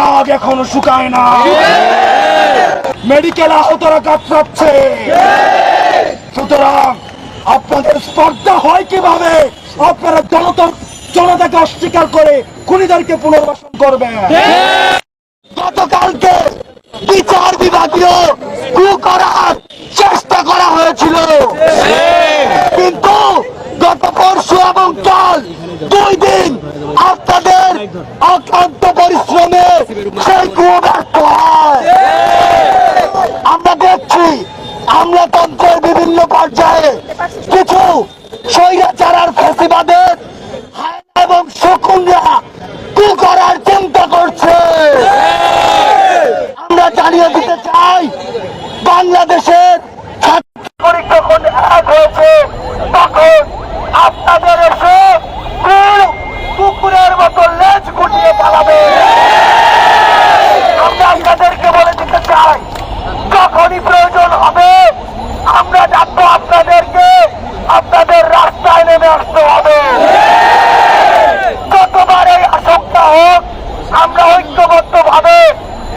দাগ এখনও শুকায় না। মেডিকেল আহতরা কাতরাচ্ছে। সুতরাং আপনাদের স্পর্ধা হয় কীভাবে? আপনারা জনতা জনতাকে অস্বীকার করে খুনিদেরকে পুনর্বাসন করবেন। গতকালকে বিচার বিভাগীয় কু করার চেষ্টা করা হয়েছিল। কিন্তু গত পরশু এবং কাল দুই দিন আপনাদের অক্লান্ত পরিশ্রমে সেই কুয়ো ব্যর্থ হয় আমরা দেখছি আমলাতন্ত্রের বিভিন্ন পর্যায়ে কিছু স্বৈরাচার আর ফেসিবাদের হায়না এবং শকুনরা কু করার চিন্তা করছে আমরা জানিয়ে দিতে চাই বাংলাদেশের ছাত্রলীগ যখন এক হয়েছে তখন আপনাদের এসে কু- কুকুরের মতো লেজ গুটিয়ে পালাবে আমরা আপনাদেরকে বলে দিতে চাই যখনই প্রয়োজন হবে আমরা ডাকবো আপনাদেরকে আপনাদের রাস্তায় নেমে আসতে হবে। যতবার এই আশঙ্কা হোক আমরা ঐক্যবদ্ধ ভাবে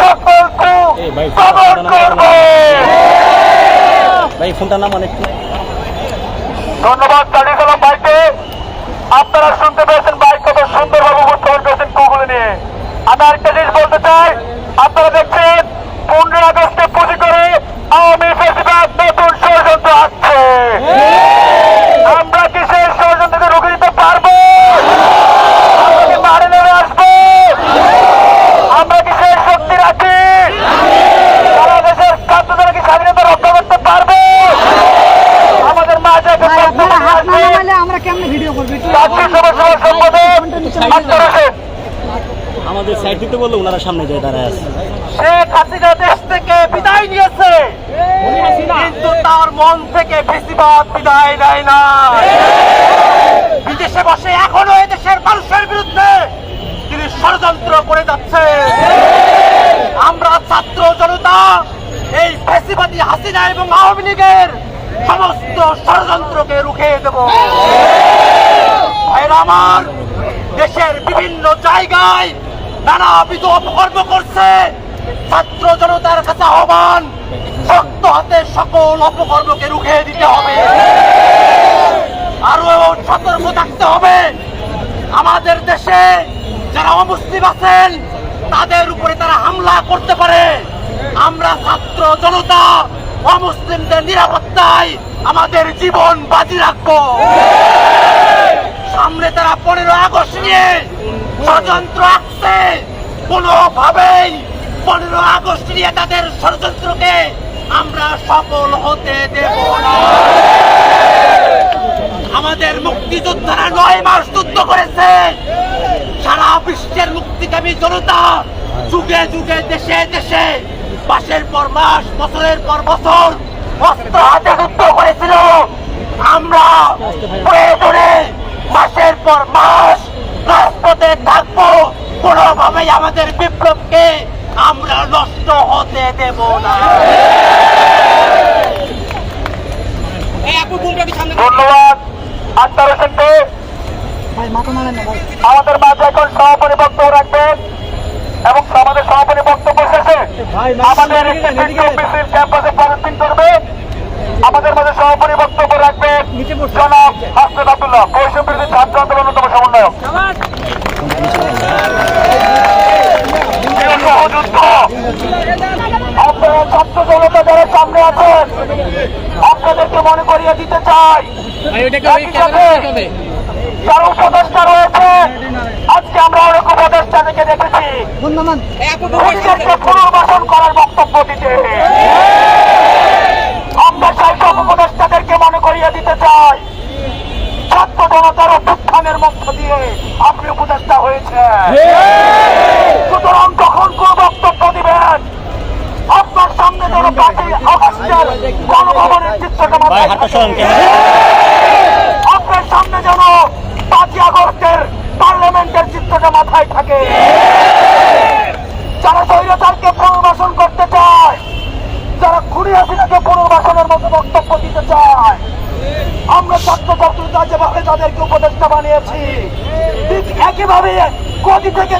সকলকে কবর করব। ভাই ফোনটার নাম অনেক ধন্যবাদ চালিয়ে গেলাম বাইকে আপনারা শুনতে পেয়েছেন বাইক কত সুন্দরভাবে উপস্থাপন করেছেন কুগুলি নিয়ে। আমি আরেকটা জিনিস বলতে চাই আপনারা দেখছেন পনেরো আগস্টে পুঁজি করে আওয়ামী ফেসিবাদ নতুন ষড়যন্ত্র আসছে আমরা কি সেই ষড়যন্ত্রকে রুখে দিতে পারব আমরা কি মারে নেমে আসব আমরা কি সেই শক্তি রাখি সারা দেশের ছাত্রদের কি স্বাধীনতা রক্ষা করতে পারব আমাদের মাঝে একটা ভাই আপনারা হাত না আসবে। নামালে আমরা কেমনে ভিডিও সম্পাদক আক্তার হোসেন আমাদের সাইড দিতে বলল ওনারা সামনে যায় দাঁড়ায় আছে। শেখ হাসিনা দেশ থেকে বিদায় নিয়েছে। কিন্তু তার মন থেকে বেশিবাদ বিদায় নেয় না। বিদেশে বসে এখনও এদেশের মানুষের বিরুদ্ধে তিনি ষড়যন্ত্র করে যাচ্ছে আমরা ছাত্র জনতা এই ফেসিবাদী হাসিনা এবং আওয়ামী লীগের সমস্ত ষড়যন্ত্রকে রুখে দেব। ভাইরা আমার, দেশের বিভিন্ন জায়গায় নানা নানাবিধ অপকর্ম করছে। ছাত্র জনতার কাছে আহ্বান, শক্ত হাতে সকল অপকর্মকে রুখে দিতে হবে। আরও সতর্ক থাকতে হবে। আমাদের দেশে যারা অমুসলিম আছেন, তাদের উপরে তারা হামলা করতে পারে। আমরা ছাত্র জনতা অমুসলিমদের নিরাপত্তায় আমাদের জীবন বাজি রাখব। সামনে তারা পনেরো আগস্ট নিয়ে ষড়যন্ত্র আসছে। কোনোভাবেই পনেরো আগস্ট নিয়ে তাদের ষড়যন্ত্রকে আমরা সফল হতে দেব না। আমাদের মুক্তিযোদ্ধারা নয় মাস যুদ্ধ করেছে। সারা বিশ্বের মুক্তিকামী জনতা যুগে যুগে, দেশে দেশে, মাসের পর মাস, বছরের পর বছর অস্ত্র হাতে যুদ্ধ করেছিল। আমরা প্রয়োজনে মাসের পর মাস রাজপথে থাকব। কোনোভাবেই আমাদের বিপ্লবকে আমরা নষ্ট হতে দেব না। ধন্যবাদ। আক্তার হোসেনকে আমাদের মাঝে এখন সমাপনী বক্তব্য রাখবেন এবং আমাদের সমাপনী বক্তব্য শেষে আমাদের ক্যাম্পাসে প্রদর্শন করবে। আমাদের মাঝে সমাপনী বক্তব্য রাখবেন জনাব হাসনাত আব্দুল্লাহ। বৈষম্য বিরোধী ছাত্র আন্দোলন অন্যতম সমন্বয়ক। আপনারা ছাত্র জনতা যারা সামনে আছেন আপনাদেরকে মনে করিয়ে দিতে চাই। যারা উপদেষ্টা রয়েছে আজকে আমরা অনেক উপদেষ্টা থেকে দেখেছি। পুনর্বাসন করার বক্তব্য দিতে আমরা চাই সব উপদেষ্টাদেরকে মনে করিয়ে দিতে চাই। ছাত্র জনতার অভ্যুত্থানের মধ্য দিয়ে আপনি উপদেষ্টা হয়েছে সুতরাং কখন কোন বক্তব্য দিবেন আপনার সামনে যেন পাঁচই আগস্টের গণভবনের চিত্রটা তাদেরকে উপদেষ্টা বানিয়েছি। ঠিক একইভাবে কোটি থেকে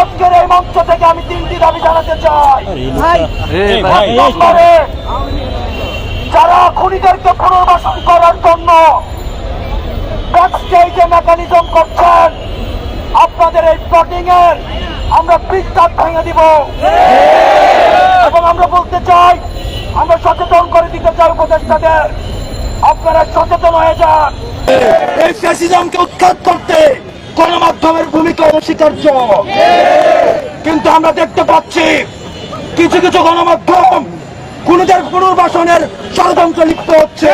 আজকের এই মঞ্চ থেকে আমি তিনটি দাবি জানাতে চাই। যারা খুনিদেরকে পুনর্বাসন করার জন্য যে মেকানিজম করছেন আপনাদের এই প্লটিং এর আমরা পৃষ্ঠা ভেঙে দিব। সচেতন করে দিতে চাই উপদেষ্টাদের। আপনারা সচেতন হয়ে যান। এই ফ্যাসিজমকে উৎখাত করতে গণমাধ্যমের ভূমিকা অনস্বীকার্য। কিন্তু আমরা দেখতে পাচ্ছি কিছু কিছু গণমাধ্যম খুনিদের পুনর্বাসনের ষড়যন্ত্র লিপ্ত হচ্ছে।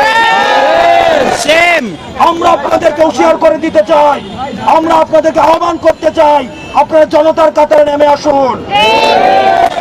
আমরা আপনাদেরকে হুঁশিয়ার করে দিতে চাই। আমরা আপনাদেরকে আহ্বান করতে চাই, আপনারা জনতার কাতারে নেমে আসুন।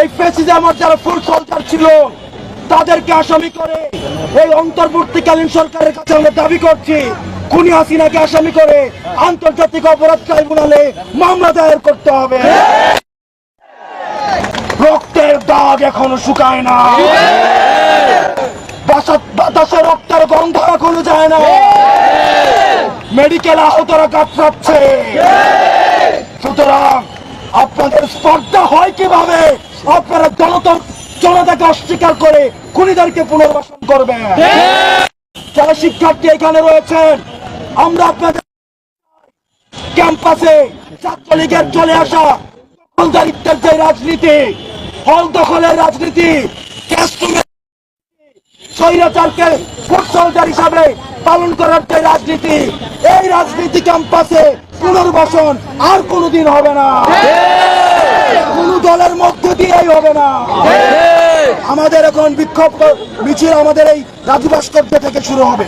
এই ফেসিজামার যারা ফুল সরকার ছিল, তাদেরকে আসামি করে এই অন্তর্বর্তীকালীন সরকারের কাছে আমরা দাবি করছি, খুনি হাসিনাকে আসামি করে আন্তর্জাতিক অপরাধ ট্রাইব্যুনালে মামলা দায়ের করতে হবে। রক্তের দাগ এখনও শুকায় না। বাতাসে রক্তের গন্ধ এখনও যায় না। মেডিকেল আহতরা কাতরাচ্ছে। সুতরাং আপনাদের স্পর্ধা হয় কীভাবে? আপনারা জনতা জনতাকে অস্বীকার করে খুনিদেরকে পুনর্বাসন করবেন। যারা শিক্ষার্থী এখানে রয়েছেন, আমরা আপনাদের ক্যাম্পাসে ছাত্রলীগের চলে আসা দখলদারিত্বের যে রাজনীতি, হল দখলের রাজনীতি স্বৈরাচারকে সোলজার হিসাবে পালন করার যে রাজনীতি, এই রাজনীতি ক্যাম্পাসে পুনর্বাসন আর কোনোদিন হবে না। দলের মধ্য দিয়েই হবে না। আমাদের এখন বিক্ষোভ মিছিল আমাদের এই রাজু ভাস্কর্য থেকে শুরু হবে।